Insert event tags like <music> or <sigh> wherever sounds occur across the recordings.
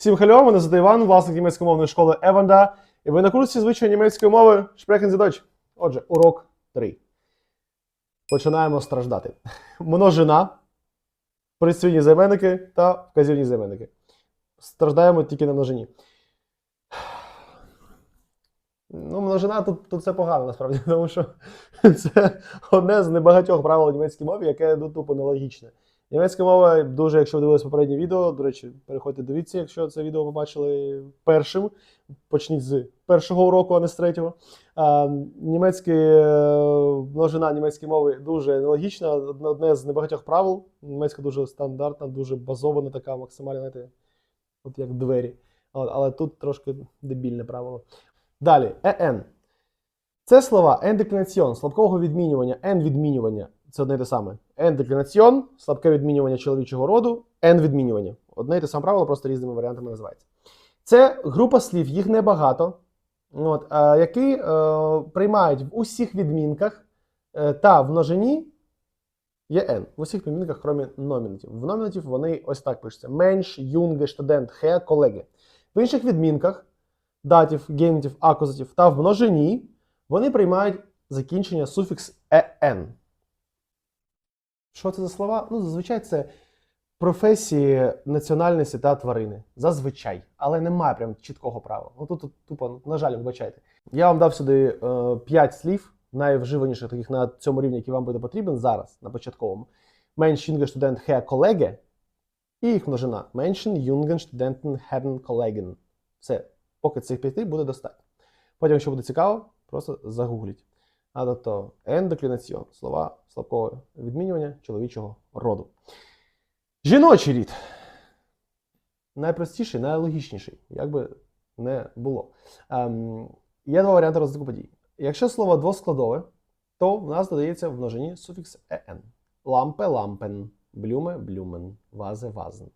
Всім хальо, мене звати Іван, власник німецькомовної школи Еванда, і ви на курсі звичайної німецької мови Sprechen Sie Deutsch. Отже, урок 3. Починаємо страждати. Множина, присвійні займенники та вказівні займенники. Страждаємо тільки на множині. Ну, множина тут, тут це погано, насправді, <laughs> тому що це одне з небагатьох правил у німецькій мові, яке ну, тупо нелогічне. Німецька мова дуже, якщо ви дивились попереднє відео, до речі, переходьте дивіться, якщо це відео побачили першим. Почніть з першого уроку, а не з третього. А, німецьке е, множина німецької мови дуже нелогічна. Одне з небагатьох правил. Німецька дуже стандартна, дуже базована, така максимально, знаєте, от як двері. Але тут трошки дебільне правило. Далі, ен. Це слова ендеклінаціон, слабкого відмінювання, ен-відмінювання. Це одне і те саме. Ендеклінаціон, слабке відмінювання чоловічого роду, ен-відмінювання. Одне і те саме правило, просто різними варіантами називається. Це група слів, їх небагато, от, е, які е, приймають в усіх відмінках е, та в множині є n. В усіх відмінках, крім номінатів. В номінатів вони ось так пишуться: менш, юнге, студент, хе, колеги. В інших відмінках датів, генітів, акузатів та в множині вони приймають закінчення суфікс «en». Що це за слова? Ну, зазвичай це професії, національності та тварини. Зазвичай. Але немає прям чіткого правила. Ну тут, тут тупо, на жаль, вибачайте. Я вам дав сюди е, 5 слів, найвживаніших таких на цьому рівні, який вам буде потрібен зараз, на початковому. Menschen, Student, Herr, Kollege. І їх множина. Menschen, Jungen, Studenten, Herren, Kollegen. Все. Поки цих п'яти буде достатньо. Потім, якщо буде цікаво, просто загугліть. А тобто ендоклінаціон слова слабкого відмінювання чоловічого роду. Жіночий рід. Найпростіший, найлогічніший, як би не було. Ем, є два варіанти розвитку подій. Якщо слово двоскладове, то в нас додається в множині суфікс «en». Лампе лампен, блюме блюмен, вазе вазен.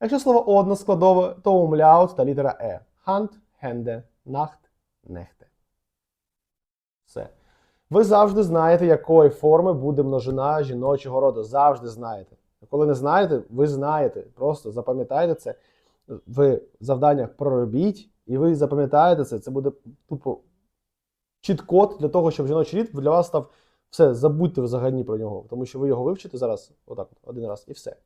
Якщо слово односкладове, то умляут та літера е. Ханд, хенде, нахт, нехте. Ви завжди знаєте, якої форми буде множина жіночого роду. Завжди знаєте. Коли не знаєте, ви знаєте. Просто запам'ятайте це. Ви в завданнях проробіть, і ви запам'ятаєте це. Це буде тупо чіт-код для того, щоб жіночий рід для вас став все, забудьте взагалі про нього, тому що ви його вивчите зараз, отак, от, один раз, і все.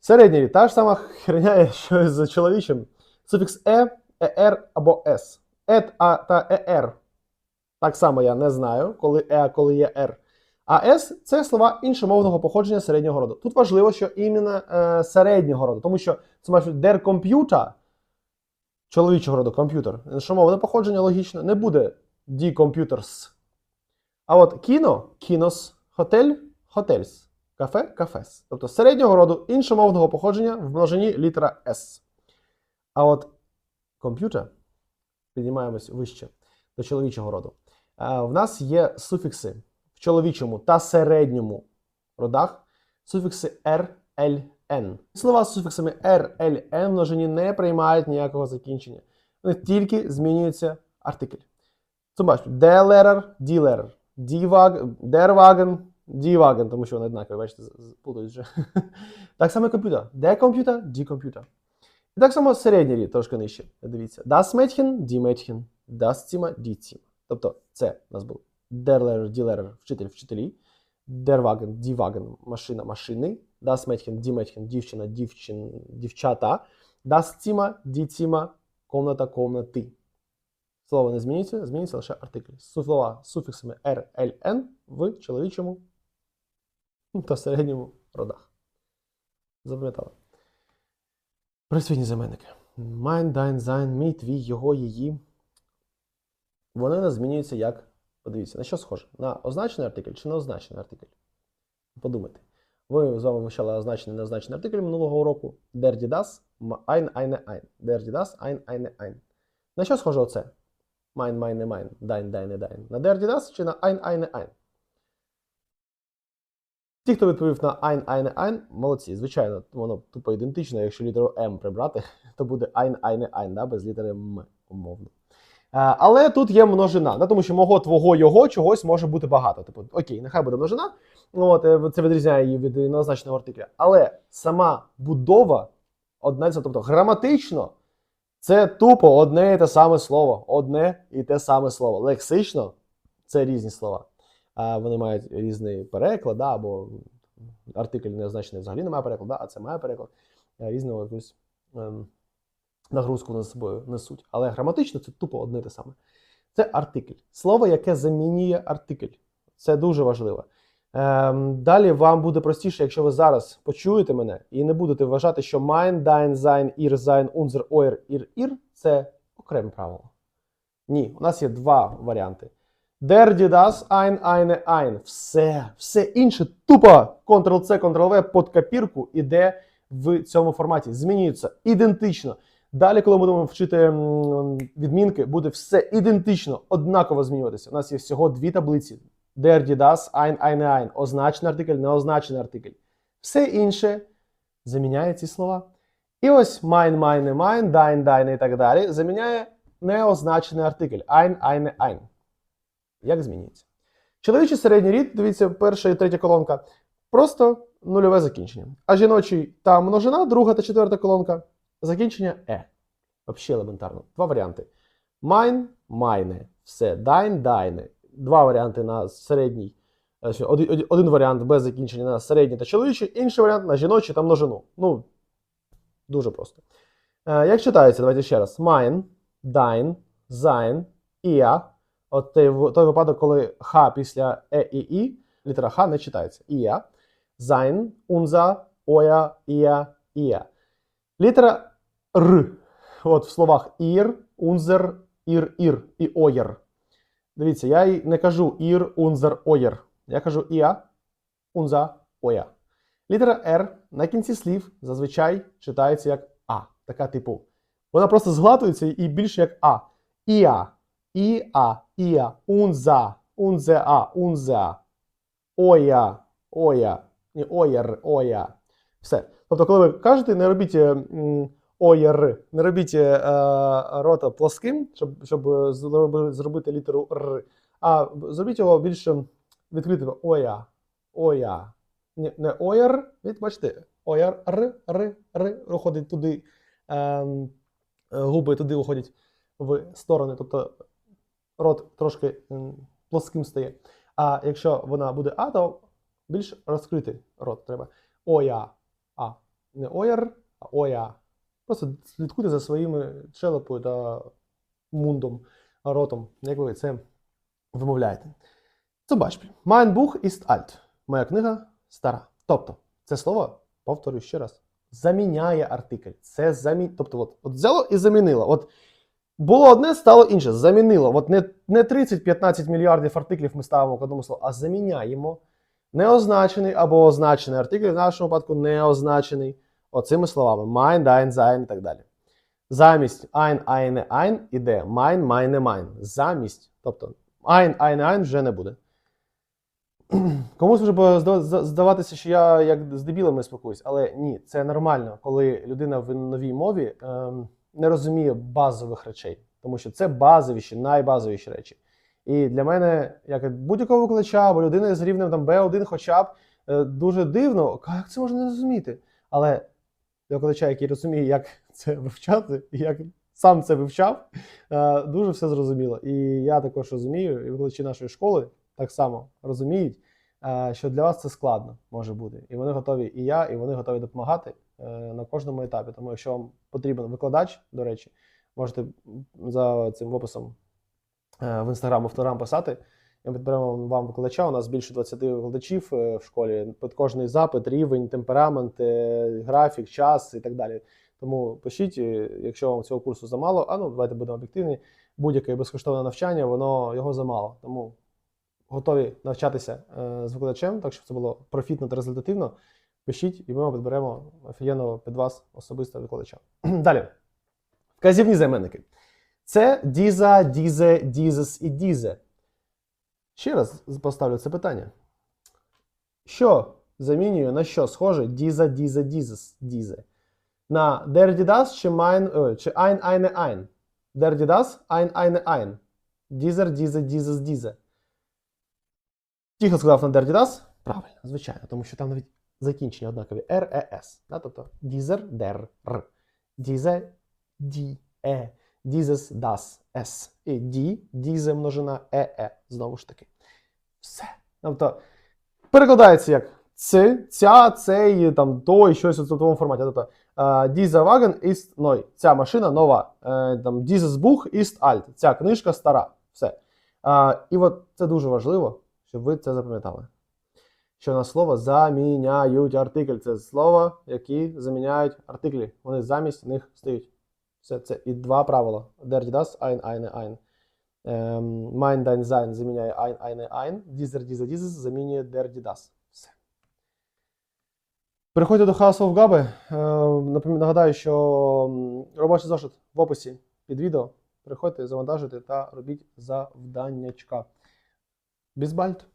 Середній рід, та ж сама херня, <laughs> що з чоловічим. Суфікс е, ер або с. Ет а та ер. Так само я не знаю, коли е, а коли є р. А с це слова іншомовного походження середнього роду. Тут важливо, що іменно е, середнього роду, тому що це може der Computer, чоловічого роду комп'ютер, іншомовне походження логічно, не буде die Computers. А от кіно, кінос, хотель, хотельс, кафе, кафес. Тобто середнього роду іншомовного походження в множині літера С. А от комп'ютер, піднімаємось вище до чоловічого роду. В нас є суфікси в чоловічому та середньому родах, суфікси R, L, N. Слова з суфіксами R, L, N множині не приймають ніякого закінчення. Вони тільки змінюється артикль. Це бачите, der Wagen, die Wagen, тому що вони однакові, бачите, плутають вже. <laughs> так само комп'ютер. Der Computer, die Computer. І так само середній рід, трошки нижче. Дивіться. Das Mädchen, die Mädchen, das Zimmer, die Zimmer. Тобто це у нас був die Lehrer, вчитель, вчителі, die Wagen, машина, машини, das Mädchen, die дівчина, дівчин, дівчата, Zimmer, die Zimmer, комната, комнати. Слово не змінюється, змінюється лише артикль. Слова з суфіксами R, L, N в чоловічому та середньому родах. Запам'ятали. Присвітні заменники. Mein, dein, sein, мій, твій, його, її. Вони у нас змінюються як. Подивіться, на що схоже? На означений артикль чи на означений артикль? Подумайте. Ви з вами вивчали означений неозначений артикль минулого уроку. Der, die, das, ein, eine, ein. Der, die, das, ein, eine, ein. На що схоже оце? Mein, meine, mein. Dein, deine, dein. На der, die, das чи на ein, eine, ein? Ті, хто відповів на ein, eine, ein, молодці. Звичайно, воно тупо ідентично. Якщо літеру М прибрати, <laughs> то буде ein, eine, ein, да, без літери М, умовно. Е, Але тут є множина, да, тому що мого, твого, його чогось може бути багато. Типу, окей, нехай буде множина, от, е, це відрізняє її від неозначеного артикля. Але сама будова одна, тобто граматично Це тупо одне і те саме слово. Одне і те саме слово. Лексично це різні слова. Вони мають різний переклад, да, або артикль не означений взагалі немає перекладу, да, а це має переклад. Е, Різну якусь ем, нагрузку вони собою несуть. Але граматично це тупо одне те саме. Це артикль. Слово, яке замінює артикль. Це дуже важливо. Ем, далі вам буде простіше, якщо ви зараз почуєте мене і не будете вважати, що mein, dein, sein, ihr, sein, unser, euer, ihr, ihr – це окреме правило. Ні, у нас є два варіанти. Der, die, das, ein, eine, ein. Все, все інше тупо Ctrl-C, Ctrl-V під копірку іде в цьому форматі. Змінюється ідентично. Далі, коли будемо вчити відмінки, буде все ідентично, однаково змінюватися. У нас є всього дві таблиці: der, die, das, ein, eine, ein. Означений артикль, неозначений артикль. Все інше заміняє ці слова. І ось mein, meine, mein, dein, deine і так далі заміняє неозначений артикль ein, eine, ein. Як змінюється? Чоловічий середній рід, дивіться, перша і третя колонка, просто нульове закінчення. А жіночий та множина, друга та четверта колонка, закінчення е. Взагалі елементарно. Два варіанти. Mein, meine. Все. Dein, deine. Два варіанти на середній. е, Один, варіант без закінчення на середній та чоловічий, інший варіант на жіночий та множину. Ну, дуже просто. Е, як читається, давайте ще раз. Mein, dein, sein, ihr. От той, той випадок, коли Х після Е і І, літера Х не читається. Ihr, sein, unser, euer, ihr, ihr. Літера Р. От в словах ihr, unser, ir, ir і euer. Дивіться, я не кажу ir, unser, euer. Я кажу ia, unser, euer. Літера Р на кінці слів зазвичай читається як А. Така типу. Вона просто згладується і більше як А. Іа. Іа, іа, унза, унзеа, унзеа. Оя, оя, ні, оєр, оя. Все. Тобто, коли ви кажете, не робіть е, м, не робіть е, рота плоским, щоб, щоб е, зробити літеру Р, а зробіть його більш відкритим. Оя, оя. Не, не від, бачите, оєр, р, р, р, уходить туди, е, губи туди уходять в сторони. Тобто рот трошки плоским стає. А якщо вона буде А, то більш розкритий рот треба. Оя. Не ояр, а оя. Просто слідкуйте за своїми челепою та мундом, ротом, як ви це вимовляєте. Zum Beispiel. Mein Buch ist alt. Моя книга стара. Тобто, це слово, повторюю ще раз, заміняє артикль. Це замі... Тобто, от, от взяло і замінило. От було одне, стало інше. Замінило. От не, не 30-15 мільярдів артиклів ми ставимо к одному слову, а заміняємо неозначений або означений артикль, в нашому випадку неозначений оцими словами mein, dein, sein і так далі. Замість ein, eine, ein іде mein, meine, mein. Замість. Тобто ein, eine, ein вже не буде. <clears throat> Комусь може здаватися, що я як з дебілами спілкуюсь, але ні, це нормально, коли людина в новій мові ем, не розуміє базових речей, тому що це базовіші, найбазовіші речі. І для мене, як будь-якого викладача або людини з рівнем там B1 хоча б, е, дуже дивно, як це можна не розуміти. Але викладача, який розуміє, як це вивчати, як сам це вивчав, е, дуже все зрозуміло. І я також розумію, і викладачі нашої школи так само розуміють, е, що для вас це складно може бути. І вони готові, і я, і вони готові допомагати е, на кожному етапі. Тому, якщо вам потрібен викладач, до речі, можете за цим описом в інстаграм, телеграм писати. Ми підберемо вам викладача. У нас більше 20 викладачів е, в школі. Під кожний запит, рівень, темперамент, е, графік, час і так далі. Тому пишіть, е, якщо вам цього курсу замало, а ну давайте будемо об'єктивні. Будь-яке безкоштовне навчання, воно його замало. Тому готові навчатися з викладачем, так щоб це було профітно та результативно. Пишіть, і ми підберемо офігенного під вас особисто викладача. <clears throat> Далі. Вказівні займенники. Це діза, дізе, дізес і дізе. Ще раз поставлю це питання. Що замінює на що схоже діза, дізе, дізес, дізе? На der, die, das чи mein, о, чи ein, eine, ein? Der, die, das, ein, eine, ein. Дізер, дізе, дізес, дізе. Ті, хто сказав на der, die, das, правильно, звичайно, тому що там навіть закінчення однакові. R, E, S. Да? Тобто дізер, der, р. Дізе, ді, е. Dieses, das, es. І die, diese множина е, е. Знову ж таки. Все. Тобто перекладається як це, ця, цей, там, той, щось у такому форматі. Тобто, е, diese Wagen ist neu. Ця машина нова. Е, Там, dieses Buch ist alt. Ця книжка стара. Все. Е, І от це дуже важливо, щоб ви це запам'ятали. Що на слово заміняють артикль. Це слова, які заміняють артиклі. Вони замість них стають. Все це і два правила. Der, das, ein, eine, ein. Ем, Mein, dein, sein заміняє ein, eine, ein. Dieser, diese, dieses замінює der, die, das. Все. Переходьте до House of Gabi. Е, Нагадаю, що робочий зошит в описі під відео. Переходьте, завантажуйте та робіть завданнячка. Бізбальт!